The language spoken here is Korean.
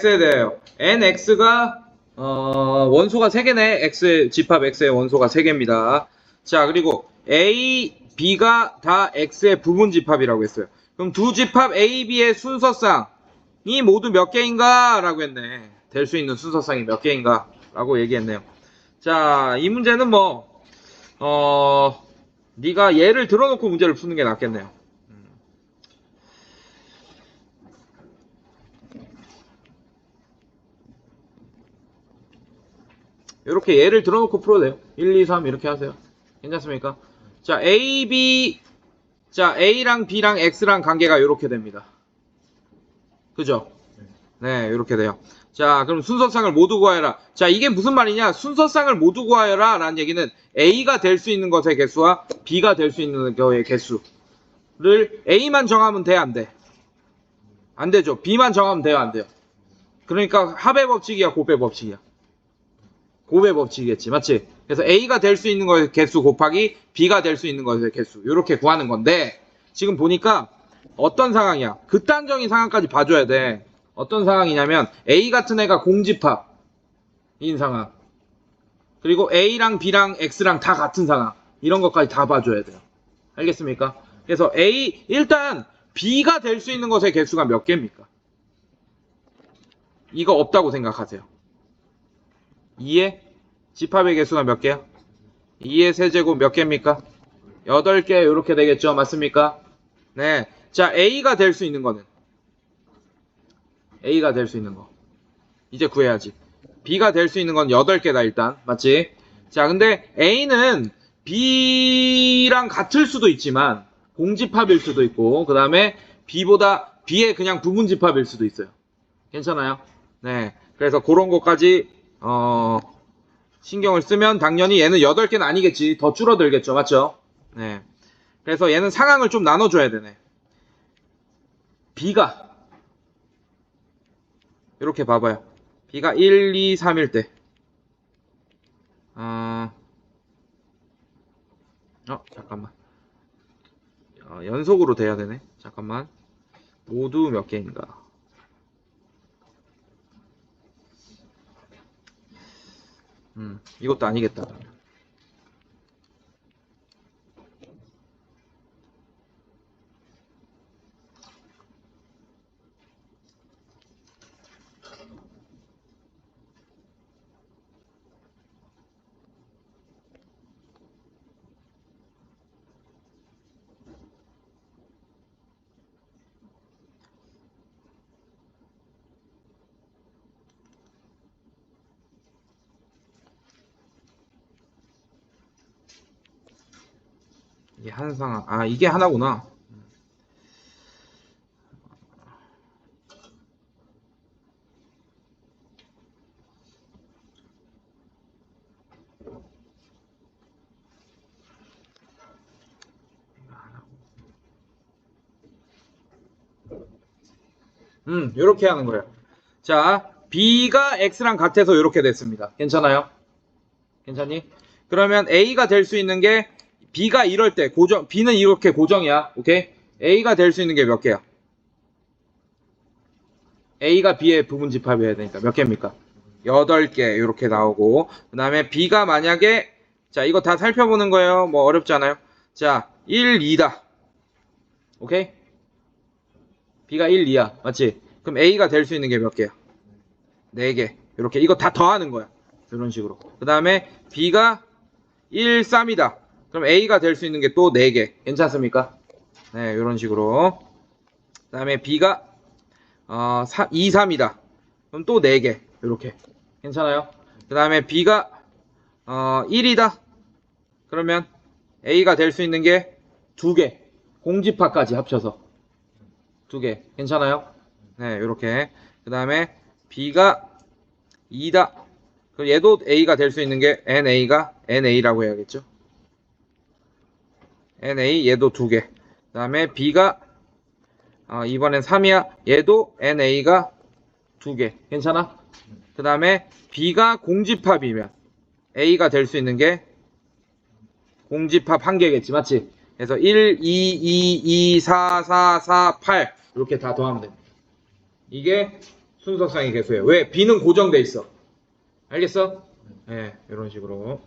x에 대해요. nx가 어, 원소가 3개네. x 집합 x의 원소가 3개입니다. 자, 그리고 a, b가 다 x의 부분 집합이라고 했어요. 그럼 두 집합 a, b의 순서쌍이 모두 몇 개인가? 라고 했네. 될 수 있는 순서쌍이 몇 개인가? 라고 얘기했네요. 자, 이 문제는 뭐, 어, 네가 예를 들어놓고 문제를 푸는 게 낫겠네요. 이렇게 예를 들어놓고 풀어도 돼요. 1, 2, 3 이렇게 하세요. 괜찮습니까? 자, A, B, 자, A랑 B랑 X랑 관계가 이렇게 됩니다. 그죠? 네, 이렇게 돼요. 자, 그럼 순서쌍을 모두 구하여라. 자, 이게 무슨 말이냐? 순서쌍을 모두 구하여라. 라는 얘기는 A가 될 수 있는 것의 개수와 B가 될 수 있는 것의 개수를 A만 정하면 돼, 안 돼? 안 되죠. B만 정하면 돼요, 안 돼요? 그러니까 합의 법칙이야, 곱의 법칙이야. 곱의 법칙이겠지, 맞지? 그래서 A가 될 수 있는 것의 개수 곱하기 B가 될 수 있는 것의 개수 이렇게 구하는 건데 지금 보니까 어떤 상황이야? 극단적인 상황까지 봐줘야 돼. 어떤 상황이냐면 A 같은 애가 공집합인 상황 그리고 A랑 B랑 X랑 다 같은 상황 이런 것까지 다 봐줘야 돼요. 알겠습니까? 그래서 A 일단 B가 될 수 있는 것의 개수가 몇 개입니까? 이거 없다고 생각하세요. 2의 집합의 개수가 몇 개야? 2의 세제곱 몇 개입니까? 8개 이렇게 되겠죠. 맞습니까? 네. 자, A가 될 수 있는 거는 A가 될 수 있는 거. 이제 구해야지. B가 될 수 있는 건 8개다 일단. 맞지? 자, 근데 A는 B랑 같을 수도 있지만 공집합일 수도 있고 그 다음에 B보다 B의 그냥 부분 집합일 수도 있어요. 괜찮아요? 네. 그래서 그런 것까지 어, 신경을 쓰면 당연히 얘는 8개는 아니겠지. 더 줄어들겠죠. 맞죠? 네. 그래서 얘는 상황을 좀 나눠줘야 되네. B가 이렇게 봐봐요. B가 1, 2, 3일 때. 어, 어 잠깐만. 어, 연속으로 돼야 되네. 잠깐만. 모두 몇 개인가? 음, 이것도 아니겠다. 이게 한 상황. 아, 이게 하나구나. 음, 이렇게 하는 거예요. 자, B가 X랑 같아서 이렇게 됐습니다. 괜찮아요? 괜찮니? 그러면 A가 될 수 있는 게 B가 이럴 때 고정, B는 이렇게 고정이야. 오케이? A가 될 수 있는 게 몇 개야? A가 B의 부분 집합이어야 되니까 몇 개입니까? 8개 이렇게 나오고 그 다음에 B가 만약에 자 이거 다 살펴보는 거예요. 뭐 어렵지 않아요? 자 1, 2다. 오케이? B가 1, 2야. 맞지? 그럼 A가 될 수 있는 게 몇 개야? 4개. 이렇게 이거 다 더하는 거야. 이런 식으로. 그 다음에 B가 1, 3이다. 그럼 A가 될 수 있는 게 또 4개. 괜찮습니까? 네, 이런 식으로. 그 다음에 B가 어, 4, 2, 3이다. 그럼 또 4개. 이렇게. 괜찮아요? 그 다음에 B가 어, 1이다. 그러면 A가 될 수 있는 게 2개. 공집합까지 합쳐서. 2개. 괜찮아요? 네, 이렇게. 그 다음에 B가 2다. 그럼 얘도 A가 될 수 있는 게 NA가 NA라고 해야겠죠? NA 얘도 두 개. 그 다음에 B가 어, 이번엔 3이야. 얘도 NA가 두 개. 괜찮아? 그 다음에 B가 공집합이면 A가 될 수 있는 게 공집합 한 개겠지. 맞지? 그래서 1, 2, 2, 2, 4, 4, 4, 8 이렇게 다 더하면 됩니다. 이게 순서상의 개수예요. 왜? b는 고정돼 있어. 알겠어? 예, 이런 식으로.